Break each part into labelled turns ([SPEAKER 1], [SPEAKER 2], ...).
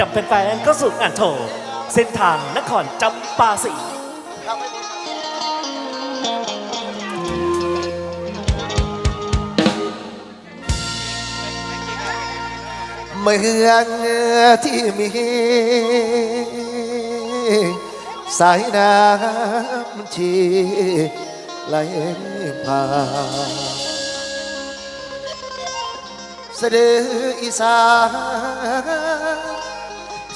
[SPEAKER 1] ดับแฟนๆก็สู่งานโชว์เส้นทางนครจำปาสี
[SPEAKER 2] เมืองที่มีสายน้ำชีไหลผ่านเสด็จอีสาน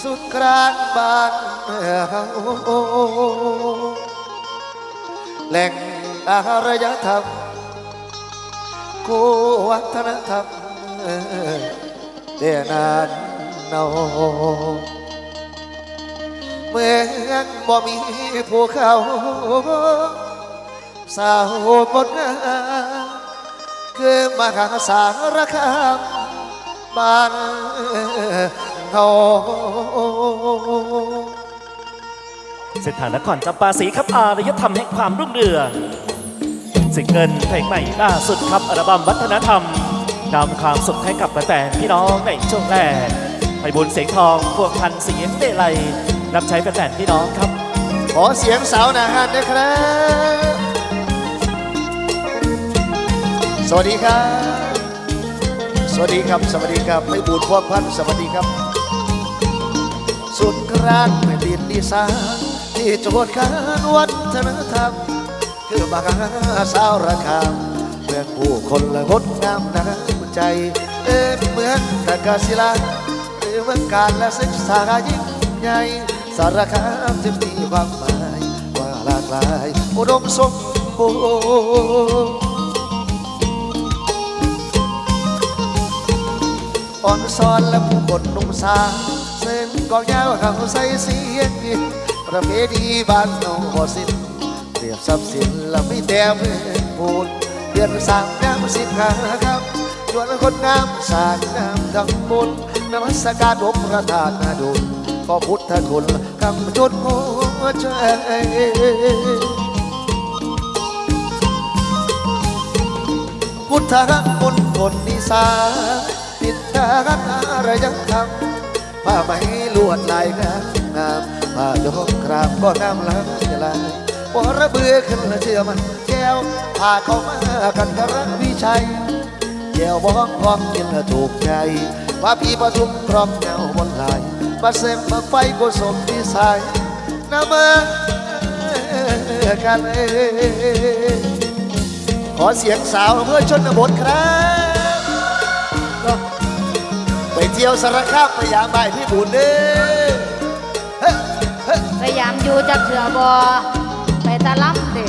[SPEAKER 2] สุดกลางบ้านเฮาแหล่งอารยธรรมกูวัฒนธรรมแต่นานเนาเมืองบ่มีภูเขาสาวบนคือมหาสารคามบ้าน เฮา
[SPEAKER 1] เส้นทางนครจำปาสีครับอารยธรรมแห่งความรุ่งเรืองสิ่งเงินเพลงใหม่ล่าสุดครับอัลบั้มวัฒนธรรมนำความสุขให้กับแฟนพี่น้องในช่วงแรกไปบุญเสียงทองพวงพันเสียงเดลัยรับใช้แฟนพี่น้องครับ
[SPEAKER 2] ขอเสียงสาวนาฮันนะครับ สวัสดีครับ สวัสดีครับ สวัสดีครับไม่บูดพวกพันสวัสดีครับ สุดกลางแผ่นดินดีสานที่โจทย์การวัฒนธรรม คือมหาสารคามเมืองผู้คนละงดงามน้ำใจ เอ็เมืองตะกาศิลาหรือเมืองการและศึกษายิ่งใหญ่สารคามจะมีความหมายว่าหลากหลายอุดมสมบูรณ์ อ่อนซ้อนและผู้คนนุ่มสาเส้นกองยาวเขาใส่เสียงยินประเพณีบ้านเราบ่สิ้นเปรียบทรัพย์สินและไม่แต่เพื่อนพูดเดือนสามน้ำสิบหาครับชวนคนงามสางงามทำบุญนมัสการองค์พระธาตุนาดุลขอพุทธคุณคำจุดหัวใจพุทธะคนคนนิสาน ติดทางอะไรยังทำผ้าไหมลวดลายงามงามผ้ายกครามก็งามหลายลายปอระเบือขึ้นละเชื่อมันแก้วผ้าเขามากันทรักวิชัยแก้วบ้องพร้อมกินละถูกใจว่าพี่ประทุมครองเงาบนไหลมาเสมมาไฟกุศลที่สายน้ำมือกันขอเสียงสาวเพื่อชนบทครับ ไปเที่ยวสารคามพยายามไปพี่บุญเด้อ
[SPEAKER 3] พยายามอยู่จากเถื่อบอไปตะล้ำติ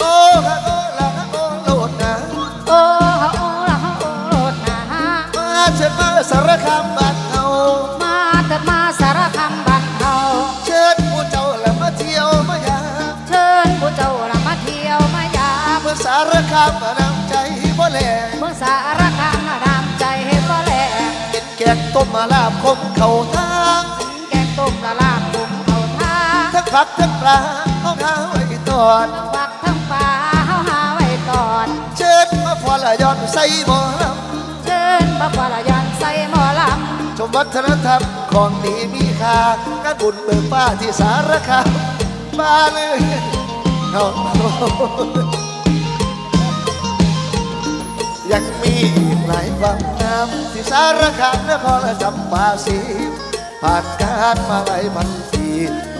[SPEAKER 2] โอ้ฮะโอ้ละฮะโอ้โลดนะ
[SPEAKER 3] โอ้ฮะโอ้ละฮะโอ้โลดนะฮะ
[SPEAKER 2] มาเชิญมาสารคาม
[SPEAKER 3] มมา
[SPEAKER 2] ลาบ
[SPEAKER 3] คม
[SPEAKER 2] เข่าทาง
[SPEAKER 3] แกงต้มละลาบปุมเอาท่า
[SPEAKER 2] ทั้งผักทั้งปลาเอาข้าวไว้ตอน
[SPEAKER 3] ทั้งฟักทั้งปลาเฮาหาไว้ก่อน
[SPEAKER 2] เชิญมาพอละย้อนใส่หมอลำ
[SPEAKER 3] เชิญบักว่าละยันใส่หมอล
[SPEAKER 2] ชมวัฒนธรรมของดีมีค่างานบุญเบิกฟ้าที่สารคามมาเลยเอายังมีอีกหลายค วามงามที่สารคามนครจำปาสีผ่านการมาหลายพันปี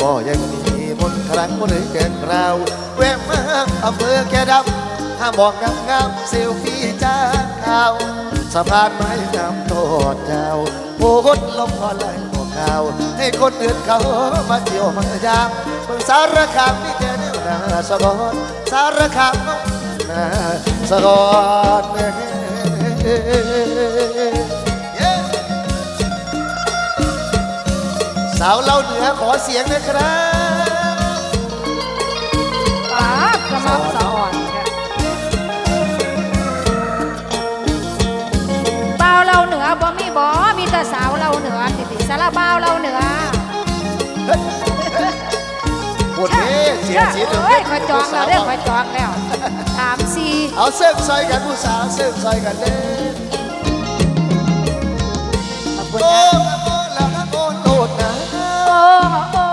[SPEAKER 2] ก็ยังมีมนครั้งมนต์แก่กราแวะมาอำเภอแก่ดำห้ามบอกงามงามๆเซลฟี่จ้าข่าวสะพานไม้งามโทษเจ้าผู้คนลมพอไหลบอกข่าว ให้คนอื่นเขามาเที่ยวมายามเมืองสารคามนี่แกเนี่ยนาสะกอนสารคามน้องนาสะกอน สาวเล่าเหนือขอเสียงนะครับำ
[SPEAKER 3] ปลาสมัครสะอ่อนเบาเราเหนือบ่มีบ่มีแต่สาวเราเหนือติติสารบ้าวเราเหนือ
[SPEAKER 2] ปวดนี้ เสียสี
[SPEAKER 3] เฮ้ยขยจองแล้วเด้อคขยจองแล้วสามสี่
[SPEAKER 2] เอาเส้นฟใส่กันผู้สาวเสิร์ฟใส่กันเด้
[SPEAKER 3] ข
[SPEAKER 2] โอ้
[SPEAKER 3] นะ
[SPEAKER 2] โอ้ละโอ้โลดนะ
[SPEAKER 3] โอ้โอ้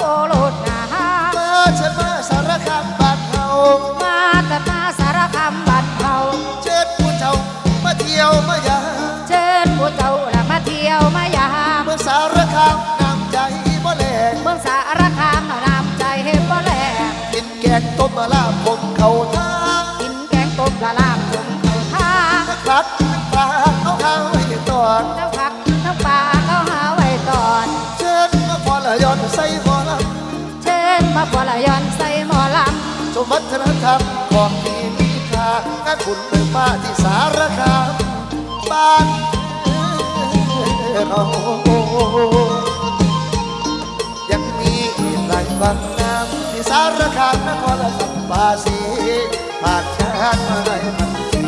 [SPEAKER 3] โอ้โล
[SPEAKER 2] ดนะมา
[SPEAKER 3] ฉันมาสา
[SPEAKER 2] รคา มวัฒนธรรมของดีมีค่างานบุญเติมมาที่สารคามบ้านเรายังมีอีกหลายบางน้ำที่สารคามนครและสัมปาสีผ่านการมาหลายพันปี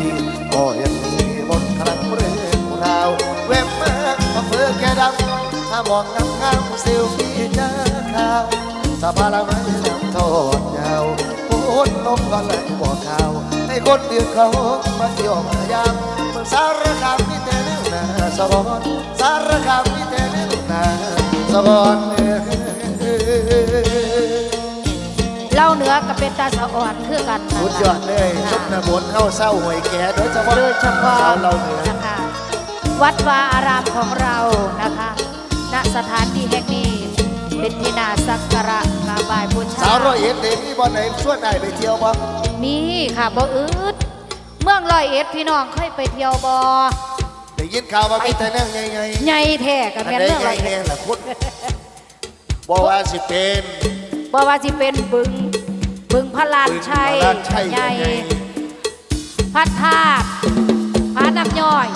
[SPEAKER 2] ก็ยังมีบนครั้งเรื่องราวแวบมาอำเภอแก่ดำถ้ามองงามๆเซลฟี่เจอข่าวสะพานละไหม นนมก็เลยบอกข่าวให้คนเดือดเขามาเที่ยวมายามเมืองสารคามมีแต่เรื่องนาสะบอนสารคามมีแต่เรื่องนาสะบอนเอ้ยำ
[SPEAKER 3] เล่าเหนือก็เป็นตาสะอ่อนคือกันนะคะ
[SPEAKER 2] สุดยอดเลยชมนาบนเข้าเศร้าหวยแก่โดยเฉพาะ
[SPEAKER 3] โดยเฉพาะ
[SPEAKER 2] ชาวเราเหนือ
[SPEAKER 3] นะคะวัดวาอารามของเรานะคะณสถานที่แห่งนี้ เป็นที่นาสักการะกราบไหว้บูชา
[SPEAKER 2] สาวร้อยเอ็ดเด็กนี่บอลไหนชวนได้ไปเที่ยวบ่
[SPEAKER 3] มีค่ะบ่อืดเมืองร้อยเอ็ดพี่น้องเคยไปเที่ยวบ่
[SPEAKER 2] ได้ยินข่าวว่ามีแต่แนวใหญ่
[SPEAKER 3] ใหญ่แท้กับ
[SPEAKER 2] ๆอัน
[SPEAKER 3] แม่น
[SPEAKER 2] ใด
[SPEAKER 3] เมือง
[SPEAKER 2] ให
[SPEAKER 3] ร้
[SPEAKER 2] ญ่
[SPEAKER 3] อย
[SPEAKER 2] แน่
[SPEAKER 3] เอ็ด
[SPEAKER 2] ล่ะคุณบอกว่าสิเป็น
[SPEAKER 3] บ่ว่าสิเป็นบึงบึงพระลานชัย
[SPEAKER 2] บึงพระลานชัย
[SPEAKER 3] ใหญ่
[SPEAKER 2] ใหญ่
[SPEAKER 3] พัดธาตุพระน้ำย่อย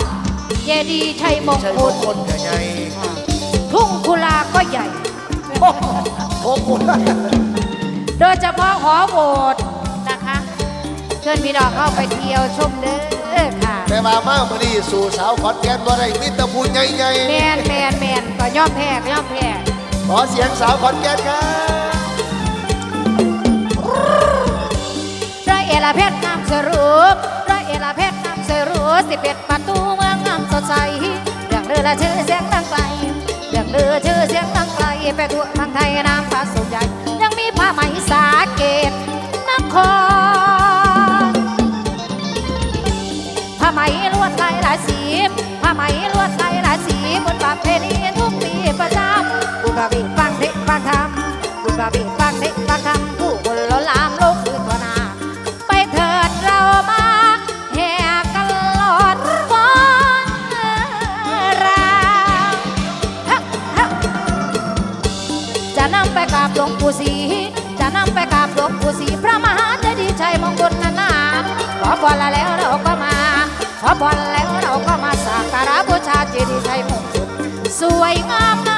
[SPEAKER 3] เจดีย์ชัยมง
[SPEAKER 2] ใช่
[SPEAKER 3] ค
[SPEAKER 2] ม
[SPEAKER 3] ล
[SPEAKER 2] งคลกับใหญ่
[SPEAKER 3] ทุ่งกุลาก็ใหญ่
[SPEAKER 2] โอ้โห
[SPEAKER 3] โดยเฉพาะหอโบสถ์นะคะ เชิญพี่น้องเข้าไปเที่ยวชมเด้อค่ะ
[SPEAKER 2] แต่มามามื่อนี้สู่สาวขอนแก่นบ่ได้มิตรพูนใหญ่
[SPEAKER 3] แมนแมนแมนก็ย่อมแพ้ก็ย่อมแพ้
[SPEAKER 2] ๆขอเสียงสาวขอนแก่นครับ
[SPEAKER 3] ร้อยเอลาเพชรน้ำสรุปร้อยเอลาเพชรน้ำสรุปสิบเอ็ดประตูเมืองงามสดใสเรื่องเลือละชื่อเสียงดังไกล เรื่องเชื่อเสียงดังไกลไปทั่วทางไทยน้ำพระสุใหญ่ ยังมีผ้าไหมสาเกตนครผ้าไหมลวดลายหลายสีผ้าไหมลวดลายหลายสีบนประเพณีทุกปีประจำบุญบาบีฟังเด็กฟังธรรมบุญบาบี วยงาม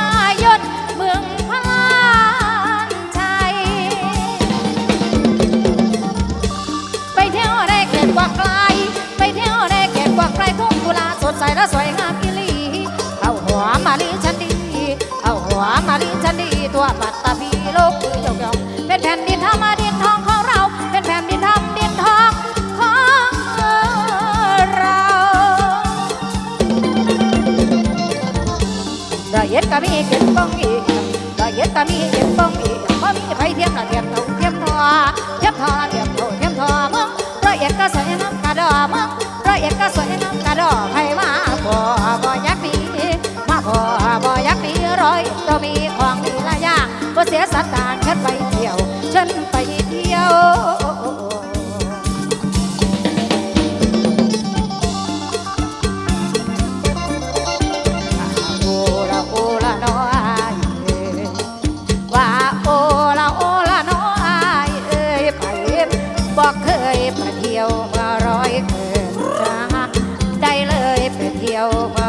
[SPEAKER 3] ตามีเก็บป้องอีกละเย็ดตามีเก็บป้องอีกบ่มีไผเทียมละเทียมเท่าเทียมทอเทียมทอเทียมเท่าเทียมทอมึงรอยเอียดก็สวยน้ำกระดอมึงรอยเอียดก็สวยน้ำกระดอไผมาพอบ่อยากมีมาพอบ่อยากมีร้อยเรามีของดีละยอย่างบ่เสียสัตว์ต่างฉันไป ไ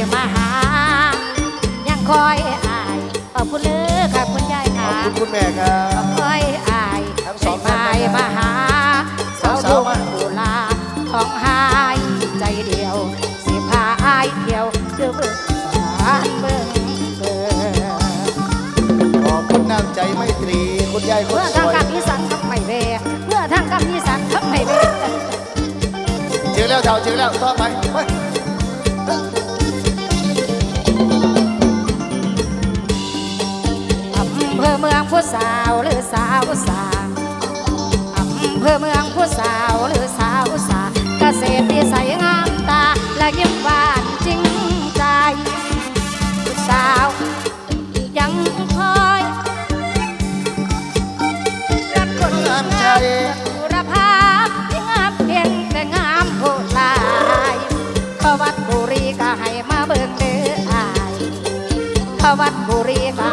[SPEAKER 3] มามาหา ยังคอยอายอบคุณเด้อค่ะคุณยาย
[SPEAKER 2] ข
[SPEAKER 3] ค่ะ
[SPEAKER 2] อบคุณคุณแม่ครับ
[SPEAKER 3] คอยอาย
[SPEAKER 2] ทั้งสอง
[SPEAKER 3] ให้
[SPEAKER 2] ท่านนะครับ
[SPEAKER 3] มาหาสาว
[SPEAKER 2] สาว
[SPEAKER 3] ทุ่ง
[SPEAKER 2] มา
[SPEAKER 3] กุลาของหายใจเดียว สิพาอายเที่ยวคือเบิ่งสารเบิ่งเบิ่ง
[SPEAKER 2] ขอบคุณน้ำใจไมตรีคุณยายคน
[SPEAKER 3] เมื่อ
[SPEAKER 2] ส
[SPEAKER 3] ทาง
[SPEAKER 2] วย
[SPEAKER 3] กับอีสานทำไม่เวเมื่อทางกับอีสานทำไม่เว
[SPEAKER 2] เจอแล้วเจ้าเจอแล้วต่อไปไป
[SPEAKER 3] เมืองผู้สาวหรือสาวสาอำเภอเมืองผู้สาวหรือสาวสาเกษตรที่ใสงามตาและยิ้มหวานจริงใจผู้สาวยังคอยรักคนงามใจสุรภาพที่งามเพียงแต่งามโหดลายพระวัดบุรีก็ให้มาเบิ่งเด้ออายพระวัดบุรีก็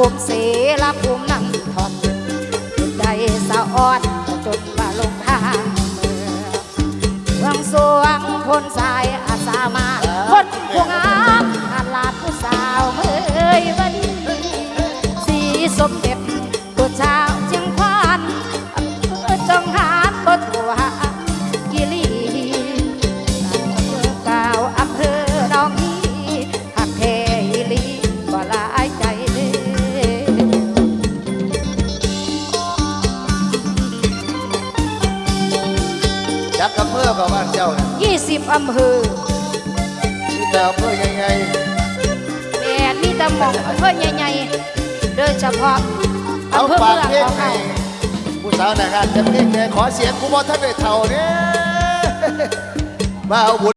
[SPEAKER 3] ภูมิเสลภูมินั่งทอนใจสะอ่อนจนมาลงทางเมืองเมืองสวงพนสายอาสามาคนผู้งา
[SPEAKER 2] ยักษ์กับเพื่อกับบ้านเจ้าน่ะ
[SPEAKER 3] ยี่สิบอำเภอ
[SPEAKER 2] มีแต่อำเภอใหญ่
[SPEAKER 3] แม่นมีแต่หมองอำเภอใหญ่ๆโดยเฉพาะ
[SPEAKER 2] ๆเอา
[SPEAKER 3] อำเภอ
[SPEAKER 2] ปาก
[SPEAKER 3] เมือง
[SPEAKER 2] เพลง
[SPEAKER 3] ของ
[SPEAKER 2] ให้
[SPEAKER 3] เรา
[SPEAKER 2] ผู้สาวหน้างานจะเพลงแกขอเสียงกูบอท่านได้เท่าเนี่ยมาเอาบุญ